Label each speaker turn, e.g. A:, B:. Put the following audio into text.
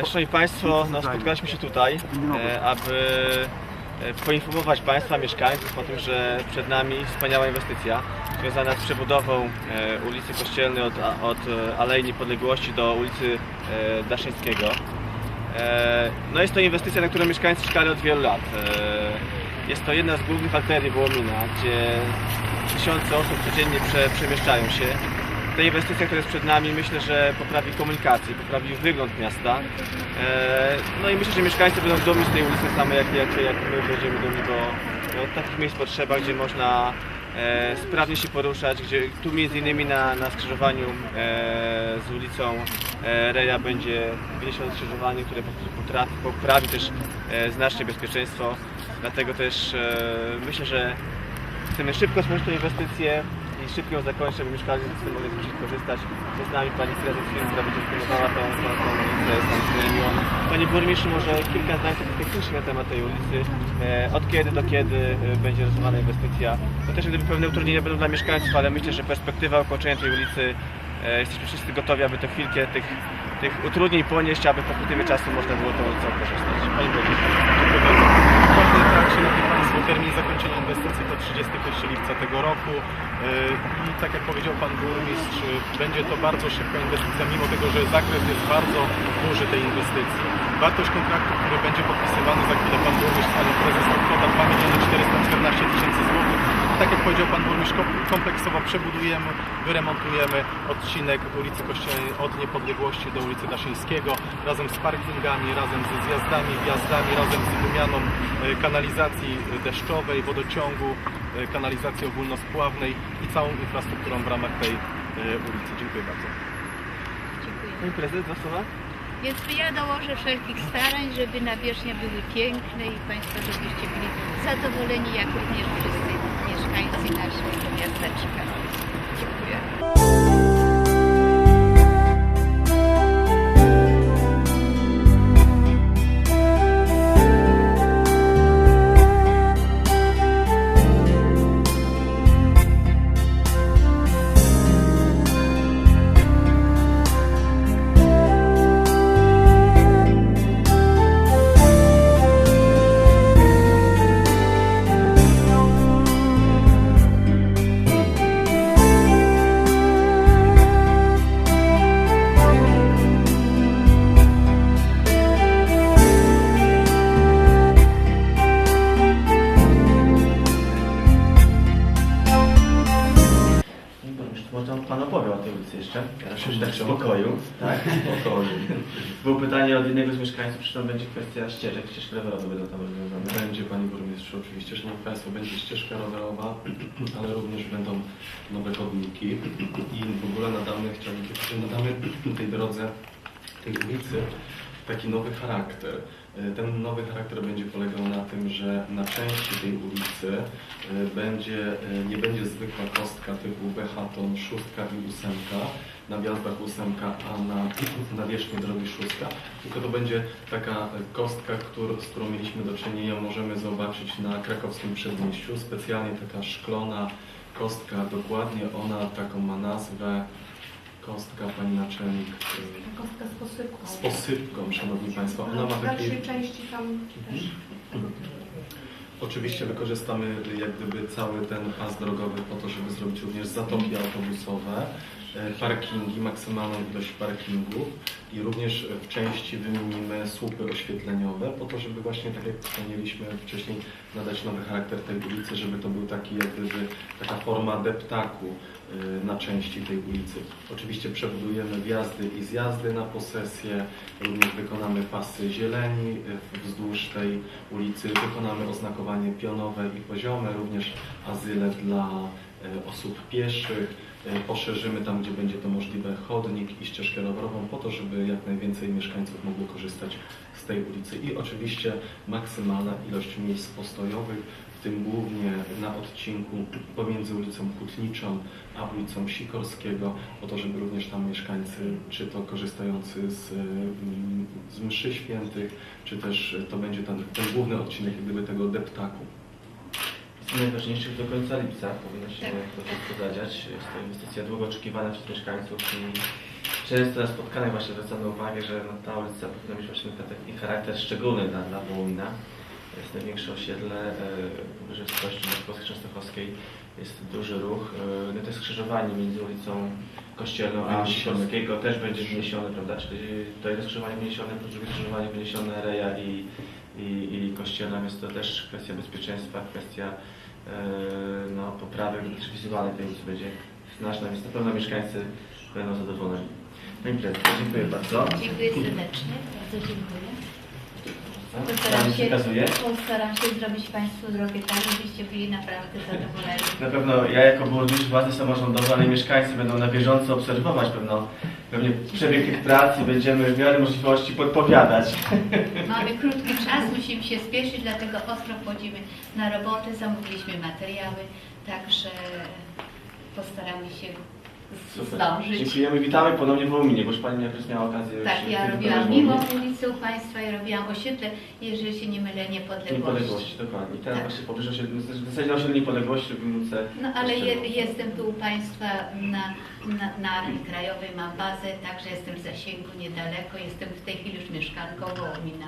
A: Szanowni Państwo, no, spotkaliśmy się tutaj, e, aby e, poinformować Państwa, mieszkańców o tym, że przed nami wspaniała inwestycja związana z przebudową e, ulicy Kościelnej od, od Alei Niepodległości do ulicy Daszyńskiego. No jest to inwestycja, na którą mieszkańcy czekali od wielu lat. Jest to jedna z głównych arterii Wołomina, gdzie tysiące osób codziennie prze, przemieszczają się. Ta inwestycja, która jest przed nami, myślę, że poprawi komunikację, poprawi wygląd miasta. E, No i myślę, że mieszkańcy będą dumni z tej ulicy, same jak, jak, jak my będziemy dumni, bo no, takich miejsc potrzeba, gdzie można e, sprawnie się poruszać, gdzie tu między innymi na, na skrzyżowaniu e, z ulicą Reja będzie wyniesione skrzyżowanie, które potrafi, poprawi też znacznie bezpieczeństwo. Dlatego też myślę, że chcemy szybko skończyć tę inwestycję i szybko ją zakończyć, aby mieszkańcy z tym zacząć korzystać. Jest z nami pani prezes firmy, która będzie spróbowała tą, ulicę, jest miło. Panie burmistrzu, może kilka zdań technicznych na temat tej ulicy. E, od kiedy do kiedy e, będzie rozwiązana inwestycja? To też gdyby pewne utrudnienia będą dla mieszkańców, ale myślę, że perspektywa ukończenia tej ulicy e, jesteśmy wszyscy gotowi, aby to chwilkę tych, tych utrudnień ponieść, aby po upływie czasu można było tą ulicą korzystać. Panie burmistrzu.
B: Dziękuję bardzo. Tak, Szanowni Państwo, termin zakończenia inwestycji to 31 lipca tego roku Yy, i tak jak powiedział Pan Burmistrz, będzie to bardzo szybka inwestycja, mimo tego, że zakres jest bardzo duży tej inwestycji. Wartość kontraktu, który będzie podpisywany za chwilę Pan Burmistrz z Panią Prezes to kwota 2 miliony 414 tysięcy złotych. Tak jak powiedział Pan Burmistrz, kom- kompleksowo przebudujemy, wyremontujemy odcinek ulicy Kościelnej od Niepodległości do ulicy Daszyńskiego razem z parkingami, razem ze zjazdami, wjazdami, razem z wymianą e, kanalizacji deszczowej, wodociągu, e, kanalizacji ogólnospławnej i całą infrastrukturą w ramach tej e, ulicy. Dziękuję bardzo.
C: Dziękuję.
A: Pani prezes, dwa słowa?
C: Więc ja dołożę wszelkich starań, żeby nawierzchnia były piękne i Państwo, żebyście byli zadowoleni, jak również wszyscy mieszkańcy naszego miasteczka. Dziękuję.
A: Tej ulicy jeszcze? Teraz już tak w spokoju. Tak, w. Było pytanie od jednego z mieszkańców, czy tam będzie kwestia ścieżek, ścieżki rowerowe będą tam rozwiązane.
D: Będzie Panie Burmistrzu, oczywiście, Szanowni Państwo, będzie ścieżka rowerowa, ale również będą nowe chodniki i w ogóle nadamy, chciałbym powiedzieć, nadamy tej drodze, tej ulicy taki nowy charakter. E, Ten nowy charakter będzie polegał na tym, że na części tej ulicy e, będzie, e, nie będzie zwykła kostka typu behaton, szóstka i ósemka, na wjazdach ósemka, a na, na wierzchniej drogi szóstka, tylko to będzie taka kostka, z którą mieliśmy do czynienia, możemy zobaczyć na krakowskim przedmieściu, specjalnie taka szklona kostka, dokładnie ona taką ma nazwę, kostka pani naczelnik e,
E: Kostka z posypką.
D: z posypką, szanowni państwo, ona ma
E: W
D: taki...
E: dalszej części tam też.
D: Oczywiście wykorzystamy jak gdyby cały ten pas drogowy po to, żeby zrobić również zatoki autobusowe, parkingi, maksymalną ilość parkingów i również w części wymienimy słupy oświetleniowe po to, żeby właśnie tak jak wspomnieliśmy wcześniej nadać nowy charakter tej ulicy, żeby to był taki jak gdyby taka forma deptaku e, na części tej ulicy. Oczywiście przebudujemy wjazdy i zjazdy na posesję, również wykonamy pasy zieleni e, wzdłuż tej ulicy, wykonamy oznakowanie pionowe i poziome, również azyle dla e, osób pieszych, E, poszerzymy tam, gdzie będzie to możliwe chodnik i ścieżkę rowerową po to, żeby jak najwięcej mieszkańców mogło korzystać z tej ulicy i oczywiście maksymalna ilość miejsc postojowych, w tym głównie na odcinku pomiędzy ulicą Hutniczą a ulicą Sikorskiego, po to, żeby również tam mieszkańcy, czy to korzystający z, mm, z mszy świętych, czy też to będzie ten, ten główny odcinek gdyby tego deptaku.
A: Że do końca lipca powinno się
C: Tak.
A: to wszystko zadziać. Jest to inwestycja długo oczekiwana przez mieszkańców i Często na spotkaniach właśnie zwracamy uwagę, że no, ta ulica powinna mieć właśnie taki charakter szczególny dla, dla Wołomina. Jest największe osiedle e, powyżej społeczności Moskowskiej Częstochowskiej. Jest duży ruch. E, no to jest skrzyżowanie między ulicą Kościelną a. Sikorskiego też będzie wyniesione, prawda? Czyli to jedno skrzyżowanie wyniesione, to drugie skrzyżowanie wyniesione Reja i, i, i Kościelna, więc to też kwestia bezpieczeństwa, kwestia e, no, poprawy wizualnej tej będzie znaczna, więc na pewno mieszkańcy będą zadowoleni. Pani Prezydent, dziękuję bardzo.
C: Dziękuję serdecznie, bardzo dziękuję. Postaram się, postaram się zrobić Państwu drogę tak, żebyście byli naprawdę zadowoleni.
A: Na pewno ja jako burmistrz władzy samorządowej, ale i mieszkańcy będą na bieżąco obserwować pewno, pewnie przebieg tych prac i będziemy w miarę możliwości podpowiadać.
C: Mamy krótki czas, musimy się spieszyć, dlatego ostro wchodzimy na robotę, zamówiliśmy materiały, także postaramy się zdążyć.
A: Dziękujemy, witamy ponownie w Wołominie, bo już Pani miała okazję już
C: Tak, ja
A: kiedyś
C: robiłam
A: w Wołominie.
C: ulicy u Państwa i robiłam osiedle, jeżeli się nie mylę, niepodległości.
A: Niepodległości, dokładnie. Teraz
C: Tak.
A: właśnie pobliżu osiedla, w zasadzie na osiedlu niepodległości robimy ulicę
C: No ale je, jestem tu u Państwa na, na, na Armii Krajowej, mam bazę, także jestem w zasięgu niedaleko, jestem w tej chwili już mieszkanką Wołomina.